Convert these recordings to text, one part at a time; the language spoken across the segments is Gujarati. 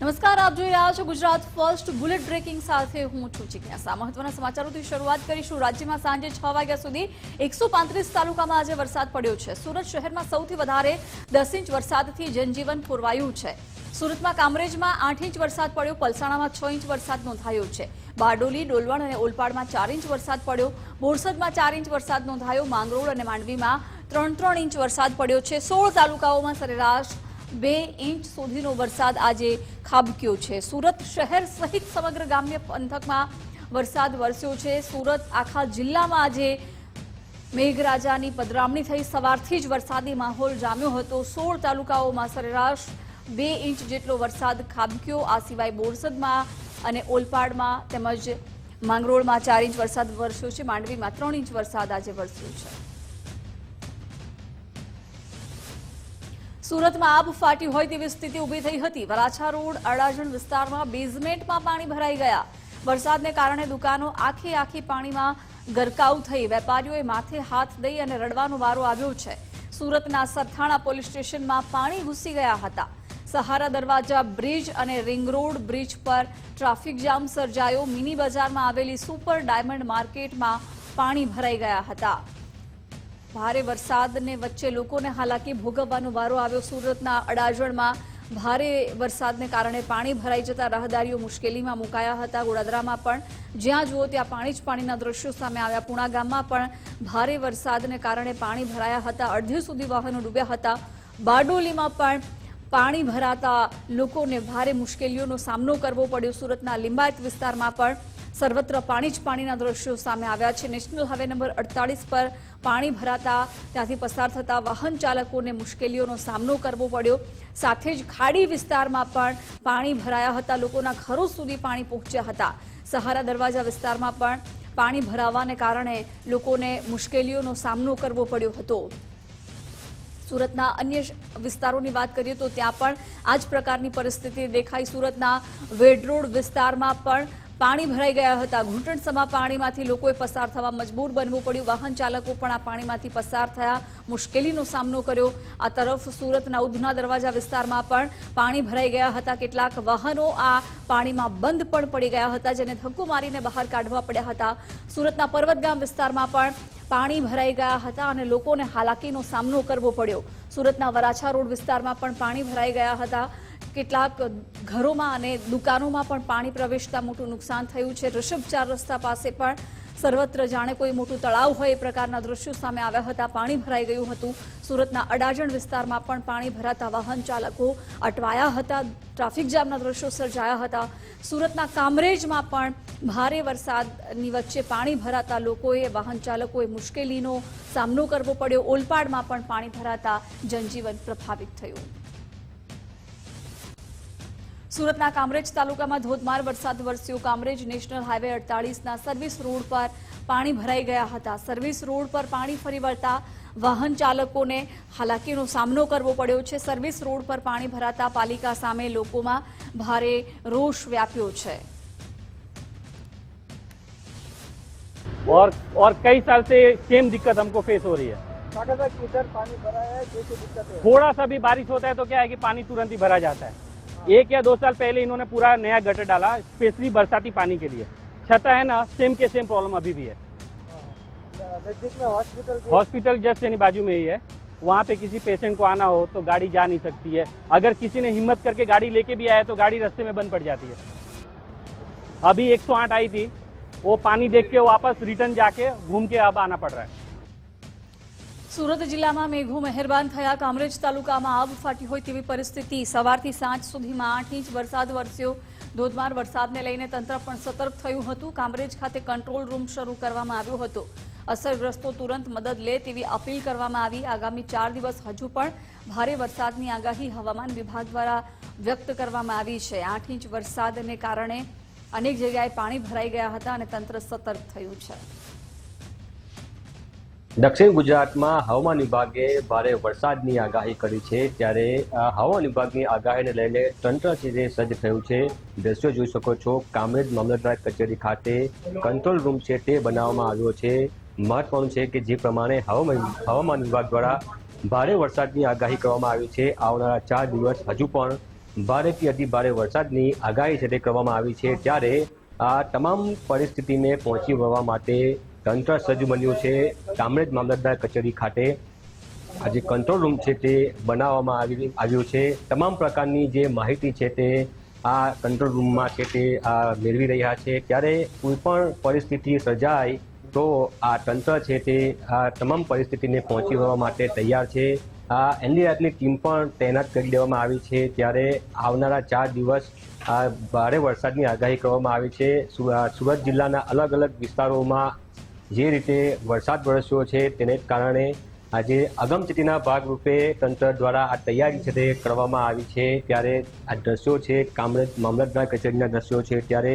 નમસ્કાર, આપ જોઈ રહ્યા છો ગુજરાત ફર્સ્ટ બુલેટ બ્રેકિંગ સાથે હું છું જિજ્ઞાસા મહત્વના સમાચારોથી શરૂઆત કરીશું. રાજ્યમાં સાંજે છ વાગ્યા સુધી એકસો તાલુકામાં આજે વરસાદ પડ્યો છે. સુરત શહેરમાં સૌથી વધારે દસ ઇંચ વરસાદથી જનજીવન પુરવાયું છે. સુરતમાં કામરેજમાં આઠ ઇંચ વરસાદ પડ્યો. પલસાણામાં છ ઇંચ વરસાદ નોંધાયો છે. બારડોલી, ડોલવણ અને ઓલપાડમાં ચાર ઇંચ વરસાદ પડ્યો. બોરસદમાં ચાર ઇંચ વરસાદ નોંધાયો. માંગરોળ અને માંડવીમાં ત્રણ ત્રણ ઇંચ વરસાદ પડ્યો છે. સોળ તાલુકાઓમાં સરેરાશ બે ઇંચ સુધીનો વરસાદ આજે ખાબક્યો છે. સુરત શહેર સહિત સમગ્ર ગ્રામ્ય પંથકમાં વરસાદ વરસ્યો છે. સુરત આખા જિલ્લામાં આજે મેઘરાજાની પધરામણી થઈ. સવારથી જ વરસાદી માહોલ જામ્યો હતો. સોળ તાલુકાઓમાં સરેરાશ બે ઇંચ જેટલો વરસાદ ખાબક્યો. આ સિવાય બોરસદમાં અને ઓલપાડમાં તેમજ માંગરોળમાં ચાર ઇંચ વરસાદ વરસ્યો છે. માંડવીમાં ત્રણ ઇંચ વરસાદ આજે વરસ્યો છે. સુરતમાં આબ ફાટી હોય તેવી સ્થિતિ ઊભી થઈ હતી. વરાછા રોડ, અડાજણ વિસ્તારમાં બેઝમેન્ટમાં પાણી ભરાઈ ગયા. વરસાદને કારણે દુકાનો આખી આખી પાણીમાં ગરકાવ થઈ. વેપારીઓએ માથે હાથ દઈ અને રડવાનો વારો આવ્યો છે. સુરતના સરથાણા પોલીસ સ્ટેશનમાં પાણી ઘૂસી ગયા હતા. સહારા દરવાજા, બ્રિજ અને રિંગ રોડ બ્રિજ પર ટ્રાફિક જામ સર્જાયો. મિની બજારમાં આવેલી સુપર ડાયમંડ માર્કેટમાં પાણી ભરાઈ ગયા હતા. ભારે વરસાદને વચ્ચે લોકોને હાલાકી ભોગવવાનો વારો આવ્યો. સુરતના અડાજણમાં ભારે વરસાદને કારણે પાણી ભરાઈ જતા રાહદારીઓ મુશ્કેલીમાં મુકાયા હતા. ગોડાદરામાં પણ જ્યાં જુઓ ત્યાં પાણી જ પાણીના દ્રશ્યો સામે આવ્યા. પુણા ગામમાં પણ ભારે વરસાદને કારણે પાણી ભરાયા હતા. અડધી સુધી વાહનો ડૂબ્યા હતા. બારડોલીમાં પણ પાણી ભરાતા લોકોને ભારે મુશ્કેલીઓનો સામનો કરવો પડ્યો. સુરતના લિંબાયત વિસ્તારમાં પણ સર્વત્ર પાણી જ પાણીના દ્રશ્યો સામે આવ્યા છે. નેશનલ હાઈવે નંબર અડતાલીસ પર પાણી ભરાતા ત્યાંથી પસાર થતા વાહન ચાલકોને મુશ્કેલીઓનો સામનો કરવો પડ્યો. સાથે જ ખાડી વિસ્તારમાં પણ પાણી ભરાયા હતા. લોકોના ઘરો સુધી પાણી પહોંચ્યા હતા. સહારા દરવાજા વિસ્તારમાં પણ પાણી ભરાવાને કારણે લોકોને મુશ્કેલીઓનો સામનો કરવો પડ્યો હતો. સુરતના અન્ય વિસ્તારોની વાત કરીએ તો ત્યાં પણ આ જ પ્રકારની પરિસ્થિતિ દેખાઈ. સુરતના વેડરોડ વિસ્તારમાં પણ પાણી ભરાઈ ગયા હતા. ઘૂંટણસમા પાણીમાંથી લોકોએ પસાર થવા મજબૂર બનવું પડ્યું. વાહન ચાલકો પણ આ પાણીમાંથી પસાર થયા મુશ્કેલીનો સામનો કર્યો. આ તરફ સુરતના ઉધના દરવાજા વિસ્તારમાં પણ પાણી ભરાઈ ગયા હતા. કેટલાક વાહનો આ પાણીમાં બંધ પણ પડી ગયા હતા, જેને ધક્કો મારીને બહાર કાઢવા પડ્યા હતા. સુરતના પર્વતગામ વિસ્તારમાં પણ પાણી ભરાઈ ગયા હતા અને લોકોને હાલાકીનો સામનો કરવો પડ્યો. સુરતના વરાછા રોડ વિસ્તારમાં પણ પાણી ભરાઈ ગયા હતા. કેટલાક ઘરોમાં અને દુકાનોમાં પણ પાણી પ્રવેશતા મોટું નુકસાન થયું છે. ઋષભ ચાર રસ્તા પાસે પણ સર્વત્ર જાણે કોઈ મોટું તળાવ હોય એ પ્રકારના દ્રશ્યો સામે આવ્યા હતા. પાણી ભરાઈ ગયું હતું. સુરતના અડાજણ વિસ્તારમાં પણ પાણી ભરાતા વાહન ચાલકો અટવાયા હતા. ટ્રાફિક જામના દ્રશ્યો સર્જાયા હતા. સુરતના કામરેજમાં પણ ભારે વરસાદની વચ્ચે પાણી ભરાતા લોકોએ, વાહન ચાલકોએ મુશ્કેલીનો સામનો કરવો પડ્યો. ઓલપાડમાં પણ પાણી ભરાતા જનજીવન પ્રભાવિત થયું. સુરતના કામરેજ તાલુકામાં ધોધમાર વરસાદ વરસ્યો કામરેજ નેશનલ હાઈવે અડતાલીસના સર્વિસ રોડ પર પાણી ભરાઈ ગયા હતા સર્વિસ રોડ પર પાણી ફરી વળતા વાહન ચાલકોને હાલાકીનો સામનો કરવો પડ્યો છે સર્વિસ રોડ પર પાણી ભરાતા પાલિકા સામે લોકોમાં ભારે રોષ વ્યાપ્યો છે और और कई साल से सेम दिक्कत हमको फेस हो रही है डॉक्टर साहब किधर पानी भरा है कैसे दिक्कत है थोड़ा सा भी बारिश होता है तो क्या है कि पानी तुरंत ही भरा जाता है एक या दो साल पहले इन्होंने पूरा नया गटर डाला, स्पेशली बरसाती पानी के लिए। छता है ना सेम के सेम प्रॉब्लम अभी भी है। हॉस्पिटल हॉस्पिटल जस्ट यानी बाजू में ही है। वहाँ पे किसी पेशेंट को आना हो तो गाड़ी जा नहीं सकती है। अगर किसी ने हिम्मत करके गाड़ी लेके भी आया तो गाड़ी रास्ते में बंद पड़ जाती है। अभी 108 आई थी, वो पानी देख के वापस रिटर्न जाके घूम के अब आना पड़ रहा है। સુરત જિલ્લામાં મેઘો મહેરબાન થયા. કામરેજ તાલુકામાં આબ ફાટી હોય તેવી પરિસ્થિતિ. સવારથી સાંજ સુધીમાં આઠ ઇંચ વરસાદ વરસ્યો. ધોધમાર વરસાદને લઈને તંત્ર પણ સતર્ક થયું હતું. કામરેજ ખાતે કંટ્રોલ રૂમ શરૂ કરવામાં આવ્યો હતો. અસરગ્રસ્તો તુરંત મદદ લે તેવી અપીલ કરવામાં આવી. આગામી ચાર દિવસ હજુ પણ ભારે વરસાદની આગાહી હવામાન વિભાગ દ્વારા વ્યક્ત કરવામાં આવી છે. આઠ ઇંચ વરસાદને કારણે અનેક જગ્યાએ પાણી ભરાઈ ગયા હતા અને તંત્ર સતર્ક થયું છે. દક્ષિણ ગુજરાતમાં હવામાન વિભાગે ભારે વરસાદની આગાહી કરી છે ત્યારે હવામાન વિભાગની આગાહીને લઈને તંત્ર છે સજ્જ થયું છે. દ્રશ્યો જોઈ શકો છો. કામરેજ મામલતદાર કચેરી ખાતે કંટ્રોલ રૂમ છે તે બનાવવામાં આવ્યો છે. મહત્વનું છે કે જે પ્રમાણે હવામાન હવામાન વિભાગ દ્વારા ભારે વરસાદની આગાહી કરવામાં આવી છે. આવનારા ચાર દિવસ હજુ પણ ભારેથી અતિ ભારે વરસાદની આગાહી છે તે કરવામાં આવી છે. ત્યારે આ તમામ પરિસ્થિતિને પહોંચી વળવા માટે તંત્ર સજ્જ બન્યું છે. કામરેજ મામલતદાર કચેરી ખાતે આ જે કંટ્રોલ રૂમ છે તે બનાવવામાં આવી આવ્યું છે. તમામ પ્રકારની જે માહિતી છે તે આ કંટ્રોલ રૂમમાં છે તે આ મેળવી રહ્યા છે. ત્યારે કોઈ પણ પરિસ્થિતિ સર્જાય તો આ તંત્ર છે તે આ તમામ પરિસ્થિતિને પહોંચી વળવા માટે તૈયાર છે. આ એનડીઆરએફની ટીમ પણ તૈનાત કરી દેવામાં આવી છે. ત્યારે આવનારા ચાર દિવસ આ ભારે વરસાદની આગાહી કરવામાં આવી છે. સુરત જિલ્લાના અલગ અલગ વિસ્તારોમાં જે રીતે વરસાદ વરસ્યો છે તેને કારણે આજે અગમચેતીના ભાગરૂપે તંત્ર દ્વારા આ તૈયારી છે તે કરવામાં આવી છે. ત્યારે આ દ્રશ્યો છે, કામરેજ મામલતદાર કચેરીના દ્રશ્યો છે. ત્યારે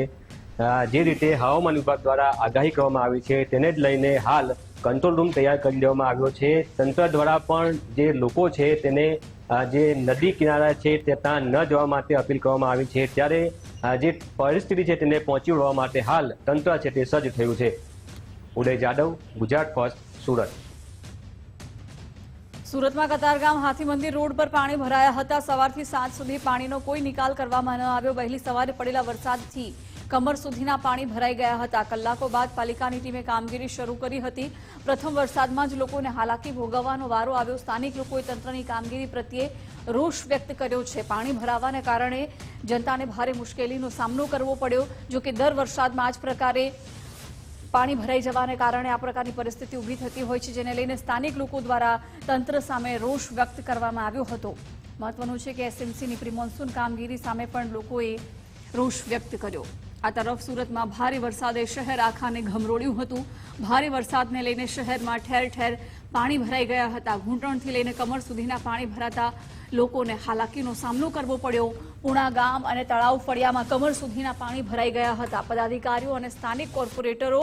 જે રીતે હવામાન વિભાગ દ્વારા આગાહી કરવામાં આવી છે તેને જ લઈને હાલ કંટ્રોલ રૂમ તૈયાર કરી દેવામાં આવ્યો છે. તંત્ર દ્વારા પણ જે લોકો છે તેને જે નદી કિનારા છે ત્યાં ન જવા માટે અપીલ કરવામાં આવી છે. ત્યારે જે પરિસ્થિતિ છે તેને પહોંચી વળવા માટે હાલ તંત્ર છે તે સજ્જ થયું છે. ઉદય જાદવ, ગુજરાત ફર્સ્ટ, સુરત. સુરતમાં કતારગામ હાથી મંદિર રોડ પર પાણી ભરાયા હતા. સવારથી સાંજ સુધી પાણીનો કોઈ નિકાલ કરવામાં ન આવ્યો. વહેલી સવારે પડેલા વરસાદથી કમર સુધીના પાણી ભરાઈ ગયા હતા. કલાકો બાદ પાલિકાની ટીમે કામગીરી શરૂ કરી હતી. પ્રથમ વરસાદમાં જ લોકોને હાલાકી ભોગવવાનો વારો આવ્યો. સ્થાનિક લોકોએ તંત્રની કામગીરી પ્રત્યે રોષ વ્યક્ત કર્યો છે. પાણી ભરાવાને કારણે જનતાને ભારે મુશ્કેલીનો સામનો કરવો પડ્યો જો કે દર વરસાદમાં આ જ પ્રકારે પાણી ભરાઈ જવાને કારણે આ પ્રકારની પરિસ્થિતિ ઊભી થતી હોય છે, જેને લઈને સ્થાનિક લોકો દ્વારા તંત્ર સામે રોષ વ્યક્ત કરવામાં આવ્યો હતો. મહત્વનું છે કે એસએમસીની પ્રી મોન્સૂન કામગીરી સામે પણ લોકોએ રોષ વ્યક્ત કર્યો. આ તરફ સુરતમાં ભારે વરસાદે શહેર આખાને ઘમરોળ્યું હતું. ભારે વરસાદને લઈને શહેરમાં ઠેર ઠેર પાણી ભરાઈ ગયા હતા. ઘૂંટણથી લઈને કમર સુધીના પાણી ભરાતા લોકોને હાલાકીનો સામનો કરવો પડ્યો. પૂણા ગામ અને તળાવ ફળિયામાં કમર સુધીના પાણી ભરાઈ ગયા હતા. પદાધિકારીઓ અને સ્થાનિક કોર્પોરેટરો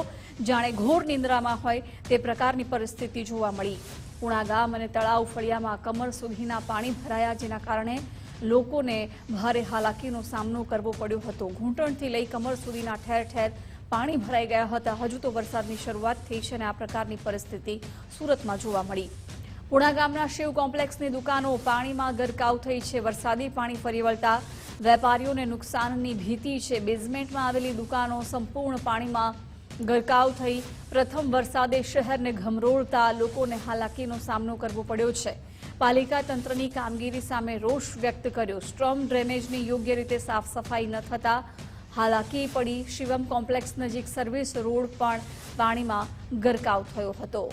જાણે ઘોર નિંદ્રામાં હોય તે પ્રકારની પરિસ્થિતિ જોવા મળી. પૂણા ગામ અને તળાવ ફળિયામાં કમર સુધીના પાણી ભરાયા જેના કારણે લોકોને ભારે હાલાકીનો સામનો કરવો પડ્યો હતો. ઘૂંટણથી લઈ કમર સુધીના ઠેર ઠેર પાણી ભરાઈ ગયા હતા. હજુ તો વરસાદની શરૂઆત થઈ છે અને આ પ્રકારની પરિસ્થિતિ સુરતમાં જોવા મળી. પુણા ગામના શિવ કોમ્પ્લેક્સની દુકાનો પાણીમાં ગરકાવ થઈ છે. વરસાદી પાણી ફરી વળતા વેપારીઓને નુકસાનની ભીતિ છે. બેઝમેન્ટમાં આવેલી દુકાનો સંપૂર્ણ પાણીમાં ગરકાવ થઈ. પ્રથમ વરસાદે શહેરને ઘમરોળતા લોકોને હાલાકીનો સામનો કરવો પડ્યો છે. પાલિકા તંત્રની કામગીરી સામે રોષ વ્યક્ત કર્યો. સ્ટ્રોમ ડ્રેનેજની યોગ્ય રીતે સાફ સફાઈ ન થતા હાલાકી પડી. શિવમ કોમ્પ્લેક્સ નજીક સર્વિસ રોડ પણ પાણીમાં ગરકાવ થયો હતો.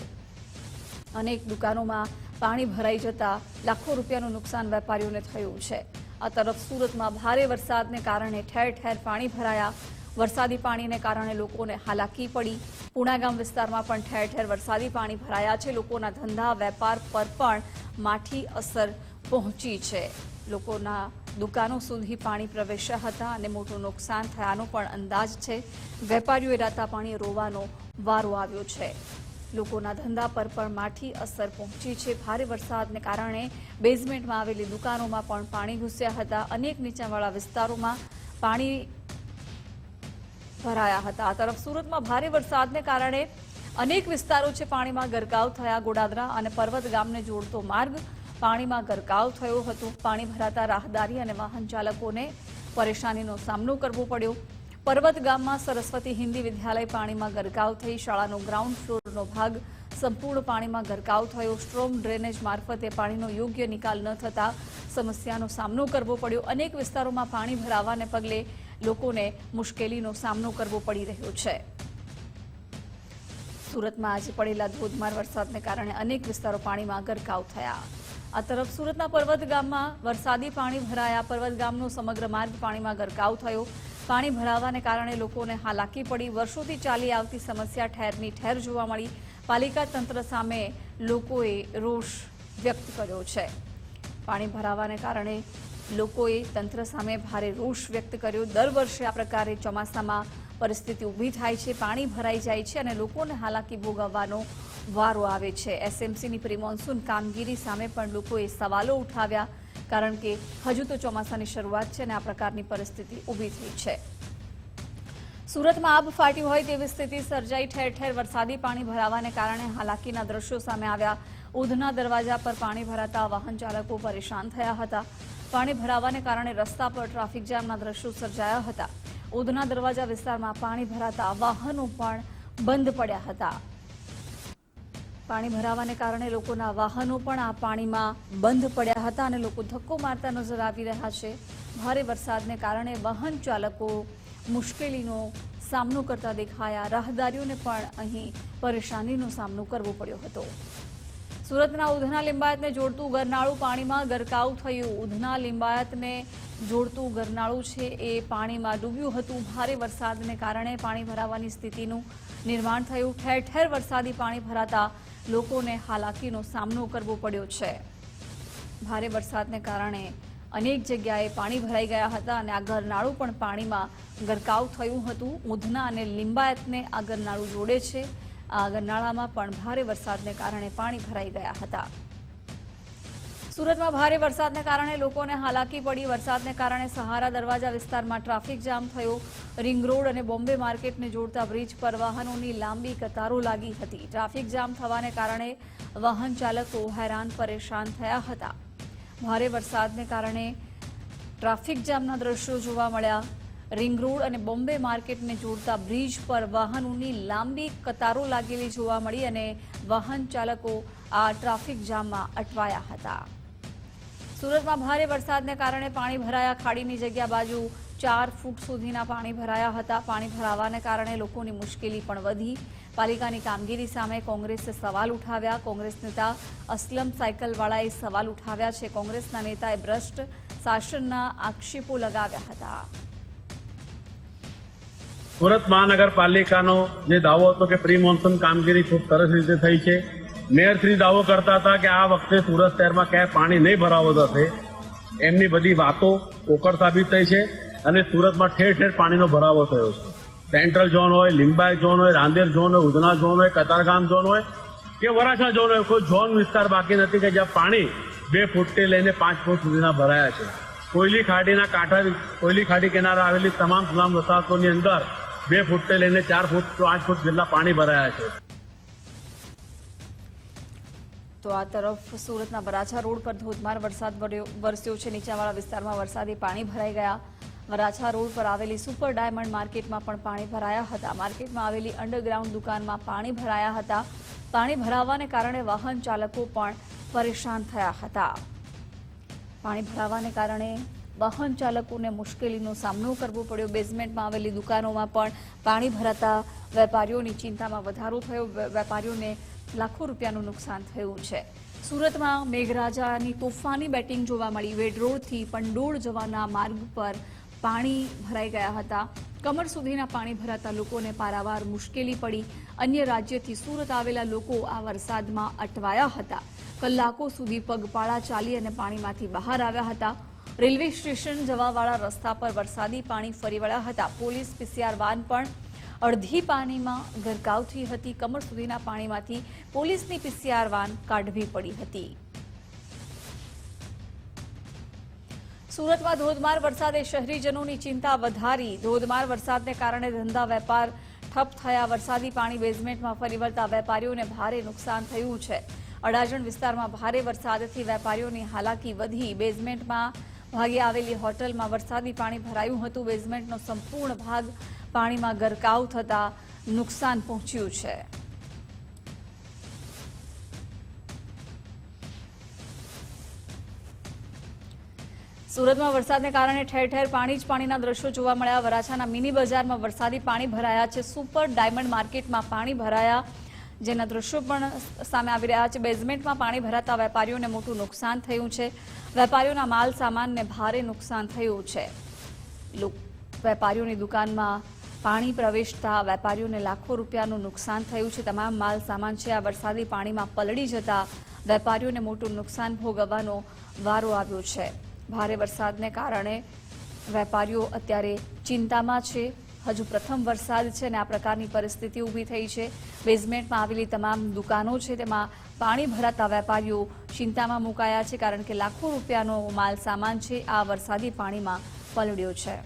અનેક દુકાનોમાં પાણી ભરાઈ જતા લાખો રૂપિયાનું નુકસાન વેપારીઓને થયું છે. આ તરફ સુરતમાં ભારે વરસાદને કારણે ઠેર ઠેર પાણી ભરાયા. વરસાદી પાણીને કારણે લોકોને હાલાકી પડી. પુણા ગામ વિસ્તારમાં પણ ઠેર ઠેર વરસાદી પાણી ભરાયા છે. લોકોના ધંધા, વેપાર પર પણ માઠી અસર પહોંચી છે. લોકોના દુકાનો સુધી પાણી પ્રવેશ્યા હતા અને મોટું નુકસાન થયાનો પણ અંદાજ છે. વેપારીઓએ રાતા પાણી રોવાનો વારો આવ્યો છે. લોકોના ધંધા પર પણ માઠી અસર પહોંચી છે. ભારે વરસાદને કારણે બેઝમેન્ટમાં આવેલી દુકાનોમાં પણ પાણી ઘૂસ્યા હતા. અનેક નીચાણવાળા વિસ્તારોમાં પાણી ભરાયા હતા. આ તરફ સુરતમાં ભારે વરસાદને કારણે અનેક વિસ્તારો છે પાણીમાં ગરકાવ થયા. ગોડાદરા અને પર્વત ગામને જોડતો માર્ગ પાણીમાં ગરકાવ થયો હતો. પાણી ભરાતા રાહદારી અને વાહન ચાલકોને પરેશાનીનો સામનો કરવો પડ્યો. પર્વત ગામમાં સરસ્વતી હિન્દી વિદ્યાલય પાણીમાં ગરકાવ થઈ. શાળાનો ગ્રાઉન્ડ ફ્લોરનો ભાગ સંપૂર્ણ પાણીમાં ગરકાવ થયો. સ્ટ્રોમ ડ્રેનેજ મારફતે પાણીનો યોગ્ય નિકાલ ન થતા સમસ્યાનો સામનો કરવો પડ્યો. અનેક વિસ્તારોમાં પાણી ભરાવાને પગલે લોકોને મુશ્કેલીનો સામનો કરવો પડી રહ્યો છે. સુરતમાં આજે પડેલા ધોધમાર વરસાદને કારણે અનેક વિસ્તારો પાણીમાં ગરકાવ થયા. આ તરફ સુરતના પર્વત ગામમાં વરસાદી પાણી ભરાયા. પર્વત ગામનો સમગ્ર માર્ગ પાણીમાં ગરકાવ થયો. પાણી ભરાવાને કારણે લોકોને હાલાકી પડી. વર્ષોથી ચાલી આવતી સમસ્યા ઠેરની ઠેર જોવા મળી. પાલિકા તંત્ર સામે લોકોએ રોષ વ્યક્ત કર્યો છે. પાણી ભરાવાને કારણે લોકોએ તંત્ર સામે ભારે રોષ વ્યક્ત કર્યો. દર વર્ષે આ પ્રકારે ચોમાસામાં પરિસ્થિતિ ઊભી થાય છે. પાણી ભરાઈ જાય છે અને લોકોને હાલાકી ભોગવવાનો વારો આવે છે. એસએમસીની પ્રી મોન્સૂન કામગીરી સામે પણ લોકોએ સવાલો ઉઠાવ્યા, કારણ કે હજુ તો ચોમાસાની શરૂઆત છે અને આ પ્રકારની પરિસ્થિતિ ઊભી થઈ છે. સુરતમાં આબ ફાટી હોય તેવી સ્થિતિ સર્જાઈ. ઠેર ઠેર વરસાદી પાણી ભરાવાને કારણે હાલાકીના દ્રશ્યો સામે આવ્યા. ઉધના દરવાજા પર પાણી ભરાતા વાહન ચાલકો પરેશાન થયા હતા. પાણી ભરાવાને કારણે રસ્તા પર ટ્રાફિક જામના દ્રશ્યો સર્જાયા હતા. ઉધના દરવાજા વિસ્તારમાં પાણી ભરાતા વાહનો પણ બંધ પડ્યા હતા. પાણી ભરાવાને કારણે લોકોના વાહનો પણ આ પાણીમાં બંધ પડ્યા હતા અને લોકો ધક્કો મારતા નજર આવી રહ્યા છે. ભારે વરસાદને કારણે વાહન ચાલકો મુશ્કેલીનો સામનો કરતા દેખાયા. રાહદારીઓને પણ અહીં પરેશાનીનો સામનો કરવો પડ્યો હતો. સુરતના ઉધના લિંબાયતને જોડતું ગરનાળું પાણીમાં ગરકાવ થયું. ઉધના લિંબાયતને જોડતું ગરનાળું છે એ પાણીમાં ડૂબ્યું હતું. ભારે વરસાદને કારણે પાણી ભરાવાની સ્થિતિનું નિર્માણ થયું. ઠેર ઠેર વરસાદી પાણી ભરાતા લોકોને હાલાકીનો સામનો કરવો પડ્યો છે. ભારે વરસાદને કારણે અનેક જગ્યાએ પાણી ભરાઈ ગયા હતા અને આ ગરનાળું પણ પાણીમાં ગરકાવ થયું હતું. ઉધના અને લિંબાયતને આ ગરનાળું જોડે છે. આ ગરનાળામાં પણ ભારે વરસાદને કારણે પાણી ભરાઈ ગયા હતા. સુરતમાં ભારે વરસાદને કારણે લોકોને હાલાકી પડી. વરસાદને કારણે સહારા દરવાજા વિસ્તારમાં ટ્રાફિક જામ થયો. રિંગ રોડ અને બોમ્બે માર્કેટને જોડતા બ્રિજ પર વાહનોની લાંબી કતારો લાગી હતી. ટ્રાફિક જામ થવાને કારણે વાહન ચાલકો હેરાન પરેશાન થયા હતા. ભારે વરસાદને કારણે ટ્રાફિક જામના દ્રશ્યો જોવા મળ્યા. રિંગ રોડ અને બોમ્બે માર્કેટને જોડતા બ્રિજ પર વાહનોની લાંબી કતારો લાગેલી જોવા મળી અને વાહન ચાલકો આ ટ્રાફિક જામમાં અટવાયા હતા. સુરતમાં ભારે વરસાદને કારણે પાણી ભરાયા. ખાડીની જગ્યા બાજુ ચાર ફૂટ સુધીના પાણી ભરાયા હતા. પાણી ભરાવાને કારણે લોકોની મુશ્કેલી પણ વધી. પાલિકાની કામગીરી સામે કોંગ્રેસે સવાલ ઉઠાવ્યા. કોંગ્રેસ નેતા અસલમ સાયકલવાળાએ સવાલ ઉઠાવ્યા છે. કોંગ્રેસના નેતાએ ભ્રષ્ટ શાસનના આક્ષેપો લગાવ્યા હતા. સુરત મહાનગરપાલિકાનો જે દાવો હતો કે પ્રી મોન્સૂન કામગીરી ખૂબ સરસ રીતે થઈ છે મેયરશ્રી દાવો કરતા હતા કે આ વખતે સુરત શહેરમાં ક્યાંય પાણી નહીં ભરાવો થશે એમની બધી વાતો પોકળ સાબિત થઈ છે અને સુરતમાં ઠેર ઠેર પાણીનો ભરાવો થયો છે. સેન્ટ્રલ ઝોન હોય, લિંબાયત ઝોન હોય, રાંદેર ઝોન હોય, ઉધના ઝોન હોય, કતારગામ ઝોન હોય કે વરાછા ઝોન હોય, કોઈ ઝોન વિસ્તાર બાકી નથી કે જ્યાં પાણી બે ફૂટથી લઈને પાંચ ફૂટ સુધીના ભરાયા છે. કોયલી ખાડીના કાંઠા, કોયલી ખાડી કિનારે આવેલી તમામ તમામ વસાહતોની અંદર બે ફૂટથી લઈને ચાર ફૂટ, પાંચ ફૂટ જેટલા પાણી ભરાયા છે. તો આ તરફ સુરતના વરાછા રોડ પર ધોધમાર વરસાદ વરસ્યો છે. નીચાણવાળા વિસ્તારમાં વરસાદી પાણી ભરાઈ ગયા. વરાછા રોડ પર આવેલી સુપર ડાયમંડ માર્કેટમાં પણ પાણી ભરાયા હતા. માર્કેટમાં આવેલી અંડરગ્રાઉન્ડ દુકાનમાં પાણી ભરાયા હતા. પાણી ભરાવાને કારણે વાહન ચાલકો પણ પરેશાન થયા હતા. પાણી ભરાવાને કારણે વાહન ચાલકોને મુશ્કેલીનો સામનો કરવો પડ્યો. બેઝમેન્ટમાં આવેલી દુકાનોમાં પણ પાણી ભરાતા વેપારીઓની ચિંતામાં વધારો થયો. વેપારીઓને લાખો રૂપિયાનું નુકસાન થયું છે. સુરતમાં મેઘરાજાની તોફાની બેટિંગ જોવા મળી. વેડ રોડથી પંડોળ જવાના માર્ગ પર પાણી ભરાઈ ગયા હતા. કમર સુધીના પાણી ભરાતા લોકોને પારાવાર મુશ્કેલી પડી. અન્ય રાજ્યથી સુરત આવેલા લોકો આ વરસાદમાં અટવાયા હતા. કલાકો સુધી પગપાળા ચાલી અને પાણીમાંથી બહાર આવ્યા હતા. રેલવે સ્ટેશન જવાવાળા રસ્તા પર વરસાદી પાણી ફરી વળ્યા હતા. પોલીસ પીસીઆર વાન પણ અડધી પાણીમાં ગરકાવ થઈ હતી. કમર સુધીના પાણીમાંથી પોલીસની પીસીઆર વાન કાઢવી પડી હતી. સુરતમાં ધોધમાર વરસાદે શહેરીજનોની ચિંતા વધારી. ધોધમાર વરસાદને કારણે ધંધા વેપાર ઠપ થયા. વરસાદી પાણી બેઝમેન્ટમાં ફરી વળતા વેપારીઓને ભારે નુકસાન થયું છે. અડાજણ વિસ્તારમાં ભારે વરસાદથી વેપારીઓની હાલાકી વધી. બેઝમેન્ટમાં ભાગે આવેલી હોટલમાં વરસાદી પાણી ભરાયું હતું. બેઝમેન્ટનો સંપૂર્ણ ભાગ પાણીમાં ગરકાવ થતા નુકસાન પહોંચ્યું છે. સુરતમાં વરસાદને કારણે ઠેર ઠેર પાણી જ પાણીના દ્રશ્યો જોવા મળ્યા. વરાછાના મિની બજારમાં વરસાદી પાણી ભરાયા છે. સુપર ડાયમંડ માર્કેટમાં પાણી ભરાયા જેના દ્રશ્યો પણ સામે આવી રહ્યા છે. બેઝમેન્ટમાં પાણી ભરાતા વેપારીઓને મોટું નુકસાન થયું છે. વેપારીઓના માલ સામાનને ભારે નુકસાન થયું છે. વેપારીઓની દુકાનમાં પાણી પ્રવેશતા વેપારીઓને લાખો રૂપિયાનું નુકસાન થયું છે. તમામ માલ સામાન છે. આ વરસાદી પાણીમાં પલળી જતા વેપારીઓને મોટું નુકસાન ભોગવવાનો વારો આવ્યો છે. ભારે વરસાદને કારણે વેપારીઓ અત્યારે ચિંતામાં છે. હજુ પ્રથમ વરસાદ છે અને આ પ્રકારની પરિસ્થિતિ ઊભી થઈ છે. બેઝમેન્ટમાં આવેલી તમામ દુકાનો છે. તેમાં પાણી ભરાતા વેપારીઓ ચિંતામાં મુકાયા છે કારણ કે લાખો રૂપિયાનો માલ સામાન છે. આ વરસાદી પાણીમાં પલળ્યો છે.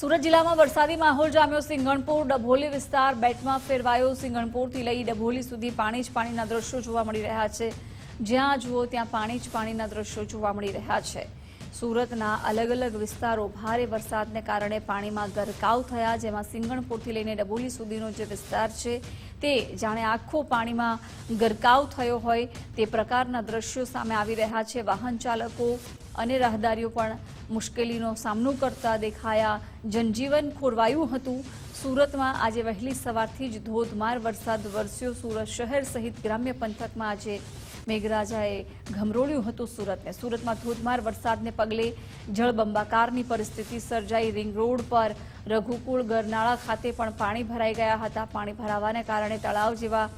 સુરત જિલ્લામાં વરસાદી માહોલ જામ્યો. સિંગણપુર, ડભોલી વિસ્તાર બેટમાં ફેરવાયો. સિંગણપુરથી લઈ ડભોલી સુધી પાણી જ પાણીના દ્રશ્યો જોવા મળી રહ્યા છે. જ્યાં જુઓ ત્યાં પાણી જ પાણીના દ્રશ્યો જોવા મળી રહ્યા છે. સુરતના અલગ અલગ વિસ્તારો ભારે વરસાદને કારણે પાણીમાં ગરકાવ થયા, જેમાં સિંગણપુરથી લઈને ડબોલી સુધીનો જે વિસ્તાર છે તે જાણે આખો પાણીમાં ગરકાવ થયો હોય તે પ્રકારના દ્રશ્યો સામે આવી રહ્યા છે. વાહન ચાલકો અને રાહદારીઓ પણ મુશ્કેલીનો સામનો કરતા દેખાયા. જનજીવન ખોરવાયું હતું. સુરતમાં આજે વહેલી સવારથી જ ધોધમાર વરસાદ વરસ્યો. સુરત શહેર સહિત ગ્રામ્ય પંથકમાં આજે મેઘરાજાએ ઘમરોળ્યું હતું સુરતને. સુરતમાં ધોધમાર વરસાદને પગલે જળબંબાકારની પરિસ્થિતિ સર્જાઈ. રિંગ રોડ પર રઘુકુળ ગરનાળા ખાતે પણ પાણી ભરાઈ ગયા હતા. પાણી ભરાવાને કારણે તળાવ જેવા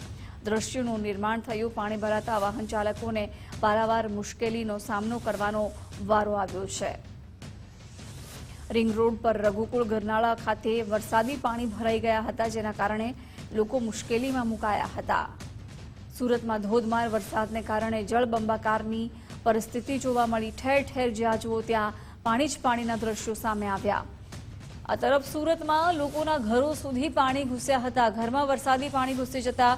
દ્રશ્યોનું નિર્માણ થયું. પાણી ભરાતા વાહન ચાલકોને પારાવાર મુશ્કેલીનો સામનો કરવાનો વારો આવ્યો છે. રિંગ રોડ પર રઘુકુળ ગરનાળા ખાતે વરસાદી પાણી ભરાઈ ગયા હતા, જેના કારણે લોકો મુશ્કેલીમાં મુકાયા હતા. સુરતમાં ધોધમાર વરસાદને કારણે જળબંબાકારની પરિસ્થિતિ જોવા મળી. ઠેર ઠેર જ્યાં જુઓ ત્યાં પાણી જ પાણીના દ્રશ્યો સામે આવ્યા. આ તરફ સુરતમાં લોકોના ઘરો સુધી પાણી ઘૂસ્યા હતા. ઘરમાં વરસાદી પાણી ઘૂસી જતા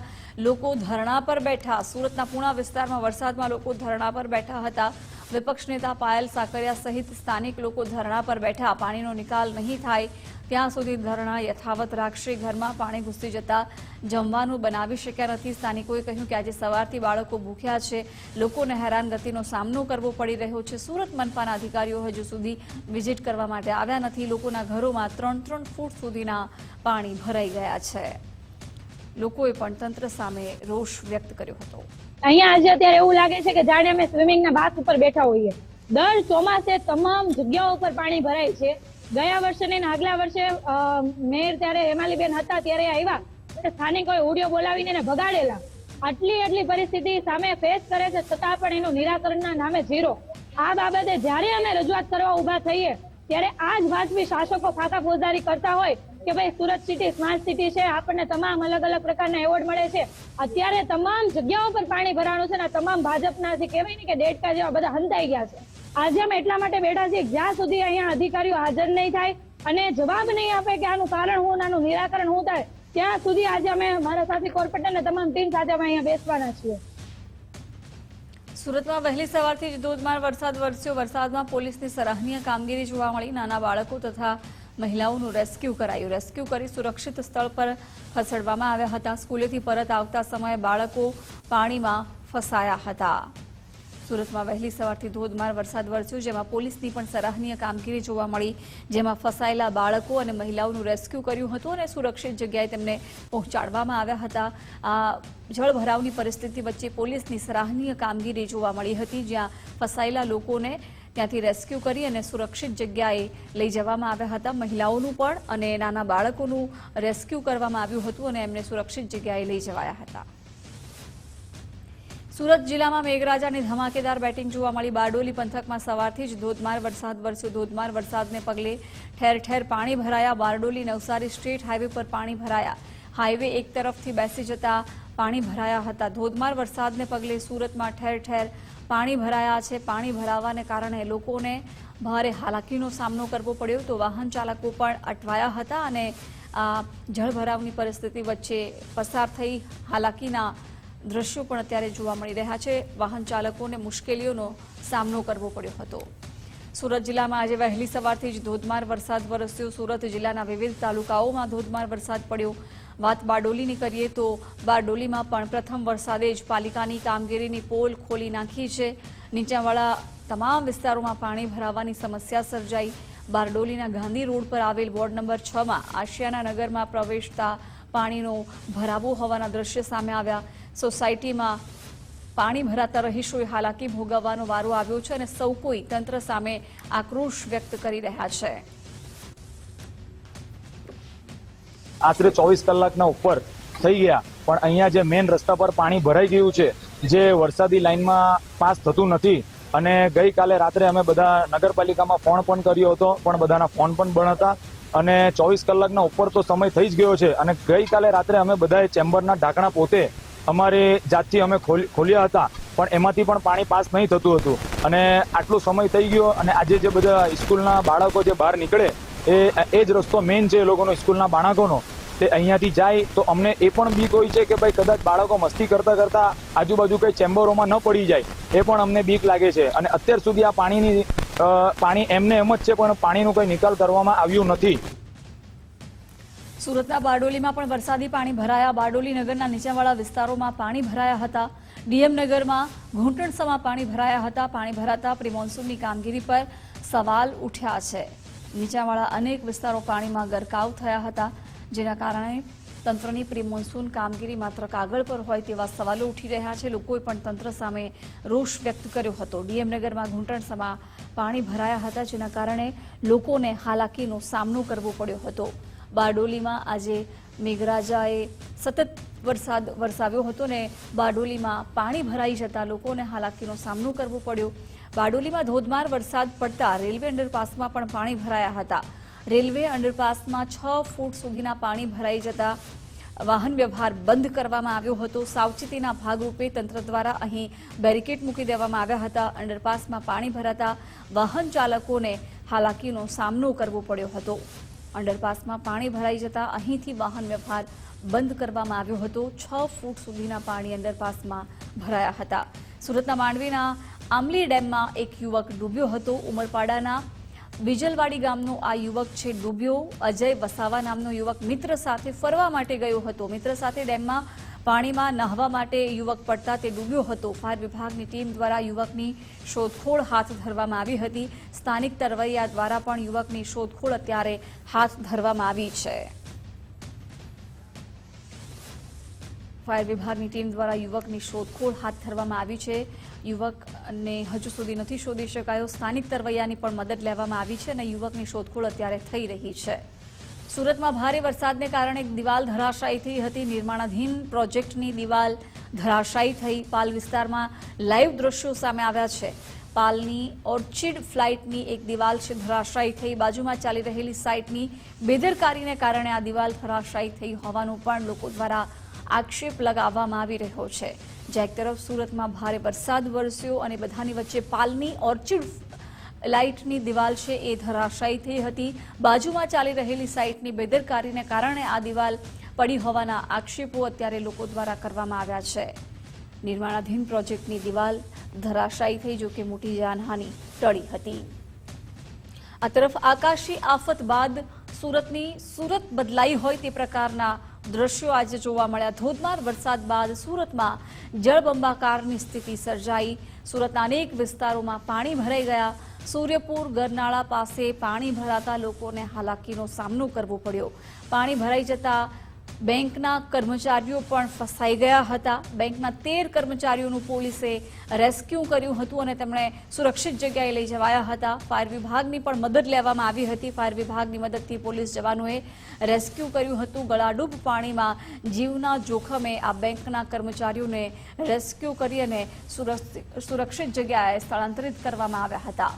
લોકો ધરણા પર બેઠા. સુરતના પૂણા વિસ્તારમાં વરસાદમાં લોકો ધરણા પર બેઠા હતા. વિપક્ષ નેતા પાયલ સાકરિયા સહિત સ્થાનિક લોકો ધરણા પર બેઠા. પાણીનો નિકાલ નહીં થાય, ત્યાં સુધી ધરણા યથાવત રાખશે. ઘરમાં પાણી ઘૂસી જતા જમવાનું બનાવી શક્યા નથી. સ્થાનિકોએ કહ્યું કે આજે સવારથી બાળકો ભૂખ્યા છે. લોકોને હેરાનગતિનો સામનો કરવો પડી રહ્યો છે. સુરત મનપાના અધિકારીઓ હજુ સુધી વિઝિટ કરવા માટે આવ્યા નથી. લોકોના ઘરોમાં ત્રણ ત્રણ ફૂટ સુધીના પાણી ભરાઈ ગયા છે. લોકોએ પણ તંત્ર સામે રોષ વ્યક્ત કર્યો હતો. અહીંયા આજે અત્યારે એવું લાગે છે કે જાણે અમે સ્વિમિંગના બાથ ઉપર બેઠા હોઈએ. દર ચોમાસે તમામ જગ્યાઓ ઉપર પાણી ભરાય છે. ગયા વર્ષે ને આગલા વર્ષે મેયર ત્યારે હેમાલીબેન હતા ત્યારે આવ્યા. સ્થાનિકોએ ઓડિયો બોલાવીને એને ભગાડેલા. આટલી આટલી પરિસ્થિતિ સામે ફેસ કરે છે, છતાં પણ એનું નિરાકરણના નામે ઝીરો આ બાબતે જ્યારે અમે રજૂઆત કરવા ઊભા થઈએ, ત્યારે આ જ વાજબી શાસકો ફાંકા ફોજદારી કરતા હોય કે ભાઈ, સુરત સિટી સ્માર્ટ સિટી છે, આપણને તમામ અલગ અલગ પ્રકારના એવોર્ડ મળે છે. અત્યારે તમામ જગ્યાઓ પર પાણી ભરાણું છે ને તમામ ભાજપના જે કહેવાય ને કે ડેડકા જેવા બધા હંતાઈ ગયા છે. આજે અમે એટલા માટે બેઠા છીએ, જ્યાં સુધી અહીંયા અધિકારીઓ હાજર નહીં થાય અને જવાબ નહીં આપે કે આનું કારણ હું આનું નિરાકરણ હું થાય, ત્યાં સુધી આજે અમે મારા સાથી કોર્પોરેટર અને તમામ ટીમ સાથે અમે અહીંયા બેસવાના છીએ. સુરતમાં વહેલી સવારથી જ ધોધમાર વરસાદ વરસ્યો. વરસાદમાં પોલીસની સરાહનીય કામગીરી જોવા મળી. નાના બાળકો તથા મહિલાઓનું રેસ્ક્યુ કરાયું. રેસ્ક્યુ કરી સુરક્ષિત સ્થળ પર ખસેડવામાં આવ્યા હતા. સ્કૂલેથી પરત આવતા સમયે બાળકો પાણીમાં ફસાયા હતા. સુરતમાં વહેલી સવારથી ધોધમાર વરસાદ વરસ્યો, જેમાં પોલીસની પણ સરાહનીય કામગીરી જોવા મળી. જેમાં ફસાયેલા બાળકો અને મહિલાઓનું રેસ્ક્યુ કર્યું હતું અને સુરક્ષિત જગ્યાએ તેમને પહોંચાડવામાં આવ્યા હતા. આ જળભરાવની પરિસ્થિતિ વચ્ચે પોલીસની સરાહનીય કામગીરી જોવા મળી હતી, જ્યાં ફસાયેલા લોકોને ત્યાંથી રેસ્ક્યુ કરી અને સુરક્ષિત જગ્યાએ લઈ જવામાં આવ્યા હતા. મહિલાઓનું પણ અને નાના બાળકોનું રેસ્ક્યુ કરવામાં આવ્યું હતું અને એમને સુરક્ષિત જગ્યાએ લઈ જવાયા હતા. સુરત જિલ્લામાં મેઘરાજાની ધમાકેદાર બેટિંગ જોવા મળી. બારડોલી પંથકમાં સવારથી જ ધોધમાર વરસાદ વરસ્યો. ધોધમાર વરસાદને પગલે ઠેર ઠેર પાણી ભરાયા. બારડોલી નવસારી સ્ટ્રીટ હાઈવે પર પાણી ભરાયા. હાઈવે એક તરફથી બેસી જતા પાણી ભરાયા હતા. ધોધમાર વરસાદને પગલે સુરતમાં ઠેર ઠેર પાણી ભરાયા છે. પાણી ભરાવાને કારણે લોકોને ભારે હાલાકીનો સામનો કરવો પડ્યો તો વાહન ચાલકો પણ અટવાયા હતા અને, આ, જળભરાવની પરિસ્થિતિ વચ્ચે પસાર થઈ હાલાકીના દ્રશ્યો પણ અત્યારે જોવા મળી રહ્યા છે. વાહન ચાલકોને મુશ્કેલીઓનો સામનો કરવો પડ્યો હતો. સુરત જિલ્લામાં આજે વહેલી સવારથી જ ધોધમાર વરસાદ વરસ્યો. સુરત જિલ્લાના વિવિધ તાલુકાઓમાં ધોધમાર વરસાદ પડ્યો. વાત બારડોલીની કરીએ તો બારડોલીમાં પણ પ્રથમ વરસાદે જ પાલિકાની કામગીરીની પોલ ખોલી નાખી છે. નીચાણવાળા તમામ વિસ્તારોમાં પાણી ભરાવાની સમસ્યા સર્જાઈ. બારડોલીના ગાંધી રોડ પર આવેલ વોર્ડ નંબર છમાં આશિયાના નગરમાં પ્રવેશતા પાણીનો ભરાવો હોવાના દ્રશ્ય સામે આવ્યા. સોસાયટીમાં પાણી ભરાતા રહીશોએ હાલાકી ભોગવવાનો વારો આવ્યો છે અને સૌ કોઈ તંત્ર સામે આક્રોશ વ્યક્ત કરી રહ્યા છે. આશરે ચોવીસ કલાકના ઉપર થઈ ગયા. પણ અહીંયા જે મેઇન રસ્તા પર પાણી ભરાઈ ગયું છે, જે વરસાદી લાઇનમાં પાસ થતું નથી. અને ગઈકાલે રાત્રે અમે બધા નગરપાલિકામાં ફોન પણ કર્યો હતો, પણ બધાના ફોન પણ બંધ હતા. અને ચોવીસ કલાકના ઉપર તો સમય થઈ જ ગયો છે. અને ગઈકાલે રાત્રે અમે બધાએ ચેમ્બરના ઢાંકણા પોતે અમારી જાતથી અમે ખોલ- ખોલ્યા હતા. પણ એમાંથી પણ પાણી પાસ નહીં થતું હતું. અને આટલો સમય થઈ ગયો અને આજે જે બધા સ્કૂલના બાળકો જે બહાર નીકળે, એ એ જ રસ્તો મેઇન છે એ લોકોનો સ્કૂલના બાળકોનો. તે અહીંયાથી જાય તો અમને એ પણ બીક હોય છે કે ભાઈ કદાચ બાળકો મસ્તી કરતા કરતા આજુબાજુ કઈ ચેમ્બરોમાં ન પડી જાય, એ પણ અમને બીક લાગે છે. અને અત્યાર સુધી આ પાણીની પાણી એમને એમ જ છે, પણ પાણીનું કોઈ નિકાલ કરવામાં આવ્યું નથી. સુરતના બારડોલીમાં પણ વરસાદી પાણી ભરાયા. બારડોલી નગરના નીચાણવાળા વિસ્તારોમાં પાણી ભરાયા હતા. ડીએમ નગરમાં ઘૂંટણસમાં પાણી ભરાયા હતા. પાણી ભરાતા પ્રિમોન્સૂનની કામગીરી પર સવાલ ઉઠ્યા છે. નીચાણવાળા અનેક વિસ્તારો પાણીમાં ગરકાવ થયા હતા. જેના કારણે તંત્રની પ્રી મોન્સૂન કામગીરી માત્ર કાગળ પર હોય તેવા સવાલો ઉઠી રહ્યા છે. લોકોએ પણ તંત્ર સામે રોષ વ્યક્ત કર્યો હતો. ડીએમ નગરમાં ઘૂંટણસમાં પાણી ભરાયા હતા, જેના કારણે લોકોને હાલાકીનો સામનો કરવો પડ્યો હતો. બારડોલીમાં આજે મેઘરાજાએ સતત વરસાદ વરસાવ્યો હતો ને બારડોલીમાં પાણી ભરાઈ જતા લોકોને હાલાકીનો સામનો કરવો પડ્યો. બારડોલીમાં ધોધમાર વરસાદ પડતા રેલવે અંડરપાસમાં પણ પાણી ભરાયા હતા. રેલવે અંડરપાસમાં છ ફૂટ સુધીના પાણી ભરાઈ જતા વાહન વ્યવહાર બંધ કરવામાં આવ્યો હતો. સાવચેતીના ભાગરૂપે તંત્ર દ્વારા અહીં બેરિકેડ મૂકી દેવામાં આવ્યા હતા. અંડરપાસમાં પાણી ભરાતા વાહન ચાલકોને હાલાકીનો સામનો કરવો પડ્યો હતો. અંડરપાસમાં પાણી ભરાઈ જતા અહીંથી વાહન વ્યવહાર બંધ કરવામાં આવ્યો હતો. છ ફૂટ સુધીના પાણી અંડરપાસમાં ભરાયા હતા. સુરતના માંડવીના આમલી ડેમમાં એક યુવક ડૂબ્યો હતો. ઉમરપાડાના વિજલવાડી ગામનો આ યુવક છે, ડૂબ્યો. અજય વસાવા નામનો યુવક મિત્ર સાથે ફરવા માટે ગયો હતો. મિત્ર સાથે ડેમમાં પાણીમાં નહાવા માટે યુવક પડતા તે ડૂબ્યો હતો. ફાયર વિભાગની ટીમ દ્વારા યુવકની શોધખોળ હાથ ધરવામાં આવી હતી. સ્થાનિક તરવૈયા દ્વારા પણ યુવકની શોધખોળ અત્યારે હાથ ધરવામાં આવી છે. ફાયર વિભાગની ટીમ દ્વારા યુવકની શોધખોળ હાથ ધરવામાં આવી છે. યુવકને હજુ સુધી નથી શોધી શકાયો. સ્થાનિક તરવૈયાની પણ મદદ લેવામાં આવી છે અને યુવકની શોધખોળ અત્યારે થઈ રહી છે. સુરતમાં ભારે વરસાદને કારણે દિવાલ ધરાશાયી થઈ હતી. નિર્માણાધીન પ્રોજેક્ટની દિવાલ ધરાશાયી થઈ. પાલ વિસ્તારમાં લાઈવ દ્રશ્યો સામે આવ્યા છે. પાલની ઓર્ચિડ ફ્લાઇટની એક દિવાલ છે, ધરાશાયી થઈ. બાજુમાં ચાલી રહેલી સાઇટની બેદરકારીને કારણે આ દિવાલ ધરાશાયી થઈ હોવાનું પણ લોકો દ્વારા આક્ષેપ લગાવવામાં આવી રહ્યો છે. જ્યાં એક તરફ સુરતમાં ભારે વરસાદ વરસ્યો અને બધાની વચ્ચે પાલની ઓર્ચિડ લાઇટની દિવાલ છે એ ધરાશાયી થઈ હતી. બાજુમાં ચાલી રહેલી સાઇટની બેદરકારીને કારણે આ દિવાલ પડી હોવાના આક્ષેપો અત્યારે લોકો દ્વારા કરવામાં આવ્યા છે. નિર્માણાધીન પ્રોજેક્ટની દિવાલ ધરાશાયી થઈ જો કે મોટી જાનહાની ટળી હતી. આ તરફ આકાશી આફત બાદ સુરતની સુરત બદલાઈ હોય તે પ્રકારના દ્રશ્યો આજે જોવા મળ્યા. ધોધમાર વરસાદ બાદ સુરતમાં જળબંબાકારની સ્થિતિ સર્જાઈ. સુરતના અનેક વિસ્તારોમાં પાણી ભરાઈ ગયા. સૂર્યપુર, ગરનાળા પાસે પાણી ભરાતા લોકોને હાલાકીનો સામનો કરવો પડ્યો. પાણી ભરાઈ જતા બેંકના કર્મચારીઓ પણ ફસાઈ ગયા હતા. બેંકના તેર કર્મચારીઓનું પોલીસે રેસ્ક્યુ કર્યું હતું અને તેમણે સુરક્ષિત જગ્યાએ લઈ જવાયા હતા. ફાયર વિભાગની પણ મદદ લેવામાં આવી હતી. ફાયર વિભાગની મદદથી પોલીસ જવાનોએ રેસ્ક્યુ કર્યું હતું. ગળાડૂબ પાણીમાં જીવના જોખમે આ બેંકના કર્મચારીઓને રેસ્ક્યુ કરી અને સુરક્ષિત જગ્યાએ સ્થળાંતરિત કરવામાં આવ્યા હતા.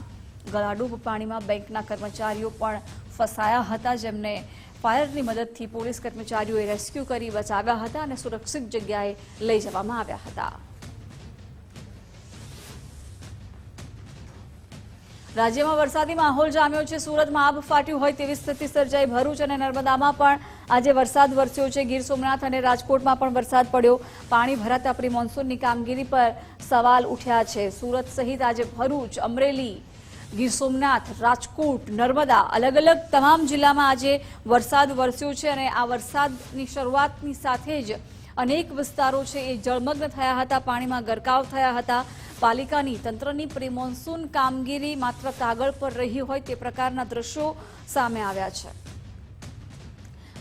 ગળાડૂબ પાણીમાં બેંકના કર્મચારીઓ પણ ફસાયા હતા. જેમને ફાયરની મદદથી પોલીસ કર્મચારીઓએ રેસ્ક્યુ કરી બચાવ્યા હતા અને સુરક્ષિત જગ્યાએ લઈ જવામાં આવ્યા હતા. રાજ્યમાં વરસાદી માહોલ જામ્યો છે. સુરતમાં આબ ફાટ્યું હોય તેવી સ્થિતિ સર્જાઈ. ભરૂચ અને નર્મદામાં પણ આજે વરસાદ વરસ્યો છે. ગીર સોમનાથ અને રાજકોટમાં પણ વરસાદ પડ્યો. પાણી ભરાતા આપણી મોન્સૂનની કામગીરી પર સવાલ ઉઠ્યા છે. સુરત સહિત આજે ભરૂચ, અમરેલી ગીર સોમનાથ, રાજકોટ, નર્મદા, અલગ અલગ તમામ જિલ્લામાં આજે વરસાદ વરસ્યો છે અને આ વરસાદની શરૂઆતની સાથે જ અનેક વિસ્તારો છે એ જળમગ્ન થયા હતા, પાણીમાં ગરકાવ થયા હતા. પાલિકાની તંત્રની પ્રી મોન્સૂન કામગીરી માત્ર કાગળ પર રહી હોય તે પ્રકારના દ્રશ્યો સામે આવ્યા છે.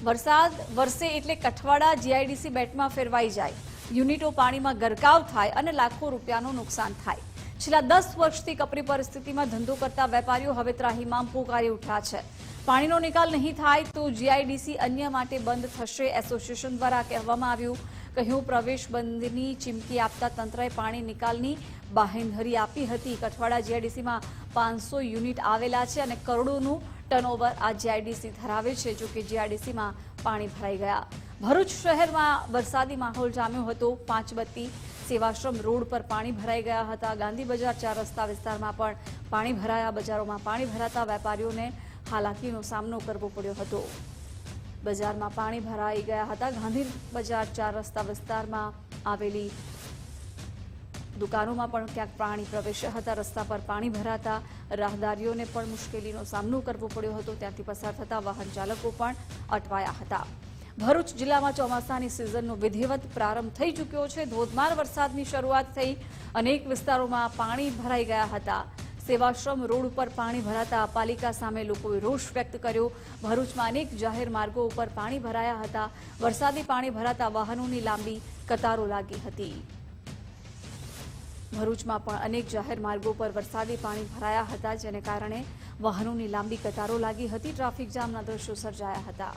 વરસાદ વરસે એટલે કઠવાડા જીઆઈડીસી બેટમાં ફેરવાઈ જાય. યુનિટો પાણીમાં ગરકાવ થાય અને લાખો રૂપિયાનું નુકસાન થાય. છેલ્લા દસ વર્ષથી કપરી પરિસ્થિતિમાં ધંધો કરતા વેપારીઓ હવે ત્રાહીમાં પોકારી ઉઠ્યા છે. પાણીનો નિકાલ નહીં થાય તો જીઆઈડીસી અન્ય માટે બંધ થશે, એસોસિએશન દ્વારા કહેવામાં આવ્યું. કહ્યું, પ્રવેશ બંધની ચીમકી આપતા તંત્રએ પાણી નિકાલની બાહેંધરી આપી હતી. કઠવાડા જીઆઈડીસીમાં પાંચસો યુનિટ આવેલા છે અને કરોડોનું ટર્નઓવર આ જીઆઈડીસી ધરાવે છે, જો કે જીઆઈડીસીમાં પાણી ભરાઈ ગયા. ભરૂચ શહેરમાં વરસાદી માહોલ જામ્યો હતો. પાંચબત્તી સેવાશ્રમ રોડ પર પાણી ભરાઈ ગયા હતા. ગાંધી બજાર ચાર રસ્તા વિસ્તારમાં પણ પાણી ભરાયા. બજારોમાં પાણી ભરાતા વેપારીઓને હાલાકીનો સામનો કરવો પડ્યો હતો. બજારમાં પાણી ભરાઈ ગયા હતા. ગાંધી બજાર ચાર રસ્તા વિસ્તારમાં આવેલી દુકાનોમાં પણ ક્યાંક પાણી પ્રવેશ્યા હતા. રસ્તા પર પાણી ભરાતા રાહદારીઓને પણ મુશ્કેલીનો સામનો કરવો પડ્યો હતો. ત્યાંથી પસાર થતા વાહન ચાલકો પણ અટવાયા હતા. ભરૂચ જિલ્લામાં ચોમાસાની સિઝનનો વિધિવત પ્રારંભ થઈ ચૂક્યો છે. ધોધમાર વરસાદની શરૂઆત થઈ અનેક વિસ્તારોમાં પાણી ભરાઈ ગયા હતા. સેવાશ્રમ રોડ ઉપર પાણી ભરાતા પાલિકા સામે લોકોએ રોષ વ્યક્ત કર્યો. ભરૂચમાં અનેક જાહેર માર્ગો ઉપર પાણી ભરાયા હતા. વરસાદી પાણી ભરાતા વાહનોની લાંબી કતારો લાગી હતી. ભરૂચમાં પણ અનેક જાહેર માર્ગો પર વરસાદી પાણી ભરાયા હતા, જેને કારણે વાહનોની લાંબી કતારો લાગી હતી. ટ્રાફિક જામના દ્રશ્યો સર્જાયા હતા.